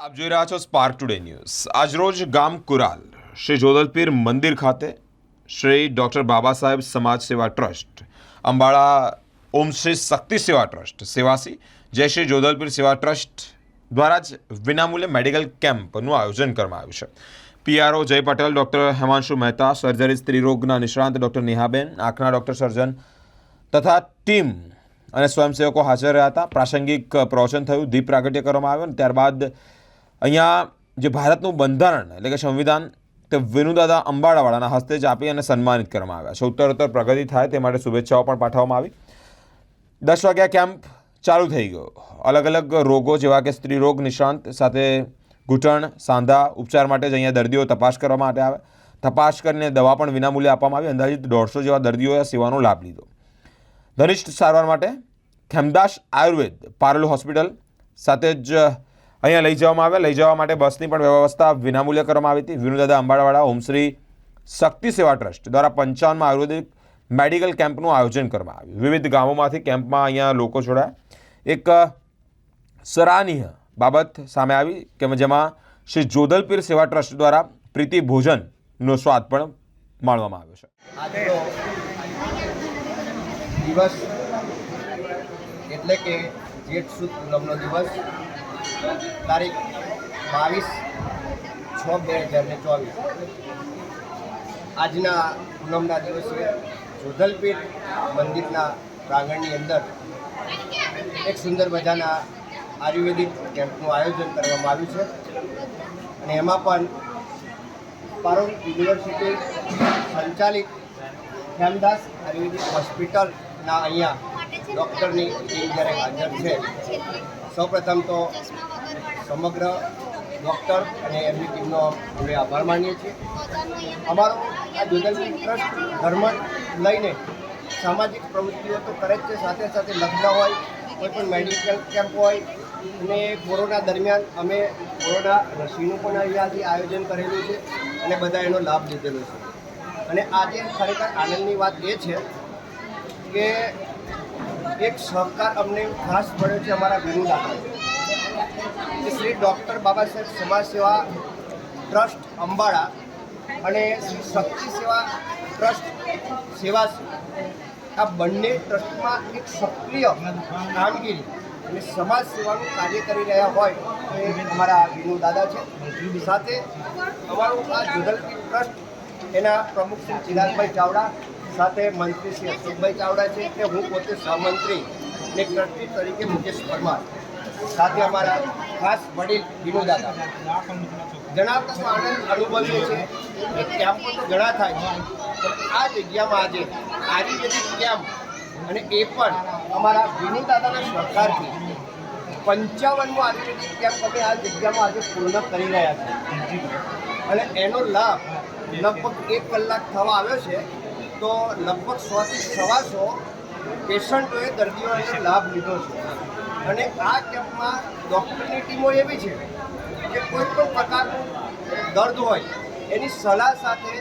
આપ જોઈ રહ્યા છો સ્પાર્ક ટુડે ન્યૂઝ આજરોજ ગામ કુરાલ, શ્રી જોધલપીર મંદિર ખાતે શ્રી ડૉક્ટર બાબા સાહેબ સમાજ સેવા ટ્રસ્ટ, અંબાળા ઓમ શ્રી શક્તિ સેવા ટ્રસ્ટ, સેવાસી, જય શ્રી જોધલપીર સેવા ટ્રસ્ટ દ્વારા જ વિનામૂલ્યે મેડિકલ કેમ્પનું આયોજન કરવામાં આવ્યું છે. PRO Jay Patel, doctor Hemanshu Mehta, surgery સ્ત્રીરોગના નિષ્ણાંત ડૉક્ટર નેહાબેન, આંખના ડૉક્ટર સર્જન તથા ટીમ અને સ્વયંસેવકો હાજર રહ્યા હતા. પ્રાસંગિક પ્રવચન થયું, દીપ પ્રાગટ્ય કરવામાં આવ્યું અને ત્યારબાદ અહીંયા જે ભારતનું બંધારણ એટલે કે સંવિધાન તે વિનુદાદા અંબાડાવાળાના હસ્તે જ આપી અને સન્માનિત કરવામાં આવ્યા. છે ઉત્તરોત્તર પ્રગતિ થાય તે માટે શુભેચ્છાઓ પણ પાઠવવામાં આવી. દસ વાગ્યા કેમ્પ ચાલુ થઈ ગયો. અલગ અલગ રોગો જેવા કે સ્ત્રી રોગ નિષ્ણાંત સાથે ઘૂંટણ, સાંધા, ઉપચાર માટે જ અહીંયા દર્દીઓ તપાસ કરવા માટે આવે. તપાસ કરીને દવા પણ વિનામૂલ્યે આપવામાં આવી. અંદાજિત દોઢસો જેવા દર્દીઓએ સેવાનો લાભ લીધો. ધનિષ્ઠ સારવાર માટે ખેમદાસ આયુર્વેદ પારલુ હોસ્પિટલ સાથે જ અહીંયા લઈ જવામાં આવ્યા. લઈ જવા માટે બસની પણ વ્યવસ્થા વિનામૂલ્ય કરવામાં આવી હતી. વિનુદાદા અંબાડાવાળા ઓમશ્રી શક્તિ સેવા ટ્રસ્ટ દ્વારા પંચાવનમાં આયુર્વેદિક મેડિકલ કેમ્પનું આયોજન કરવામાં આવ્યું. વિવિધ ગામોમાંથી કેમ્પમાં અહીંયા લોકો જોડાયા. એક સરાહનીય બાબત સામે આવી કે જેમાં શ્રી જોધલપીર સેવા ટ્રસ્ટ દ્વારા પ્રીતિ ભોજનનો સ્વાદ પણ માણવામાં આવ્યો છે. દિવસ એટલે કે જેઠ સુદ પૂનમનો દિવસ. તારીખ બાવીસ છ બે હજાર ને ચોવીસ. આજના પૂનમના દિવસે જોધલપીઠ મંદિરના પ્રાંગણની અંદર એક સુંદર મજાના આયુર્વેદિક કેમ્પનું આયોજન કરવામાં આવ્યું છે. અને એમાં પણ પારોલ યુનિવર્સિટી સંચાલિત હેમદાસ આયુર્વેદિક હોસ્પિટલના અહીંયા ડૉક્ટરની ટીમ જ્યારે હાજર છે, સૌપ્રથમ તો સમગ્ર ડૉક્ટર અને એમની ટીમનો અમે આભાર માનીએ છીએ. અમારો આ જોધલપુર ટ્રસ્ટ ધર્મ લઈને સામાજિક પ્રવૃત્તિઓ તો કરે જ છે, સાથે સાથે લગ્ન હોય, કોઈ પણ મેડિકલ કેમ્પ હોય, અને કોરોના દરમિયાન અમે કોરોના રસીનું પણ અહીંયાથી આયોજન કરેલું છે અને બધા એનો લાભ લીધેલો છે. અને આજે ખરેખર આનંદની વાત એ છે કે એક સહકાર અમને ખાસ મળ્યો છે અમારા વિનુ દાદા કે શ્રી ડૉક્ટર બાબા સાહેબ સમાજ સેવા ટ્રસ્ટ અંબાળા અને શ્રી શક્તિ સેવા ટ્રસ્ટ સેવા આ બંને ટ્રસ્ટમાં એક સક્રિય કામગીરી અને સમાજ સેવાનું કાર્ય કરી રહ્યા હોય એ અમારા વિનુ દાદા છે. સાથે અમારું આ જોધલપી ટ્રસ્ટ એના પ્રમુખ શ્રી ચિરાગભાઈ ચાવડા, સાથે મંત્રી શ્રી અશોકભાઈ ચાવડા છે કે હું પોતે સહમંત્રી ને ટ્રસ્ટી તરીકે મુકેશ પરમાર. સાથે અમારા ખાસ વડીલ વિનોદાતા જણાવતા આનંદ અનુભવ્યો છે કે કેમ્પ તો ઘણા થાય છે આ જગ્યામાં આજે આયુર્વેદિક કેમ્પ અને એ પણ અમારા વિનુ દાદાના સહકારથી પંચાવનમો આયુર્વેદિક કેમ્પ અમે આ જગ્યામાં આજે પૂર્ણ કરી રહ્યા છીએ. અને એનો લાભ લગભગ એક કલાક થવા આવ્યો છે, તો લગભગ સોથી સવાસો પેશન્ટોએ દર્દીઓને લાભ લીધો છે. અને આ કેમ્પમાં ડૉક્ટરની ટીમો એવી છે કે કોઈ પણ પ્રકારનું દર્દ હોય, એની સલાહ સાથે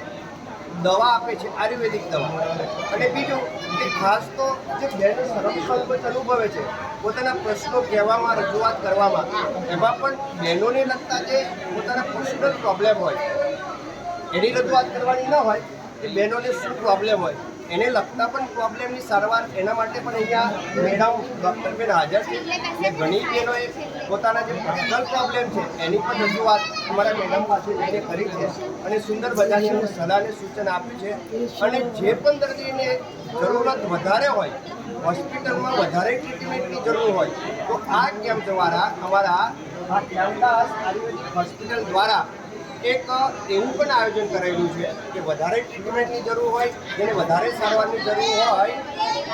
દવા આપે છે, આયુર્વેદિક દવા. અને બીજું કે ખાસ તો જે બહેનો સંરક્ષણ અનુભવે છે, પોતાના પ્રશ્નો કહેવામાં, રજૂઆત કરવામાં, એમાં પણ બહેનોને લગતા જે પોતાના પર્સનલ પ્રોબ્લેમ હોય, એની રજૂઆત કરવાની ન હોય કે બહેનોને શું પ્રોબ્લેમ હોય એને લગતા પણ પ્રોબ્લેમની સારવાર એના માટે પણ અહીંયા મેડમ ડૉક્ટર બેન હાજર છે. અને ઘણી બહેનોએ પોતાના જે પર્સનલ પ્રોબ્લેમ છે એની પણ રજૂઆત અમારા મેડમ પાસે જઈને કરી છે. અને સુંદર મજાની અમને સલાહ અને સૂચન આપ્યું છે. અને જે પણ દર્દીને જરૂરત વધારે હોય હોસ્પિટલમાં વધારે ટ્રીટમેન્ટની જરૂર હોય તો આ કેમ્પ દ્વારા અમારા આ કેમ્પદાસ આયુર્વેદિક હોસ્પિટલ દ્વારા એક, એવું પણ આયોજન કરાયેલું છે કે વધારે ટ્રીટમેન્ટની જરૂર હોય, જેને વધારે સારવારની જરૂર હોય,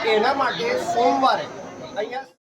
એના માટે સોમવારે અહીંયા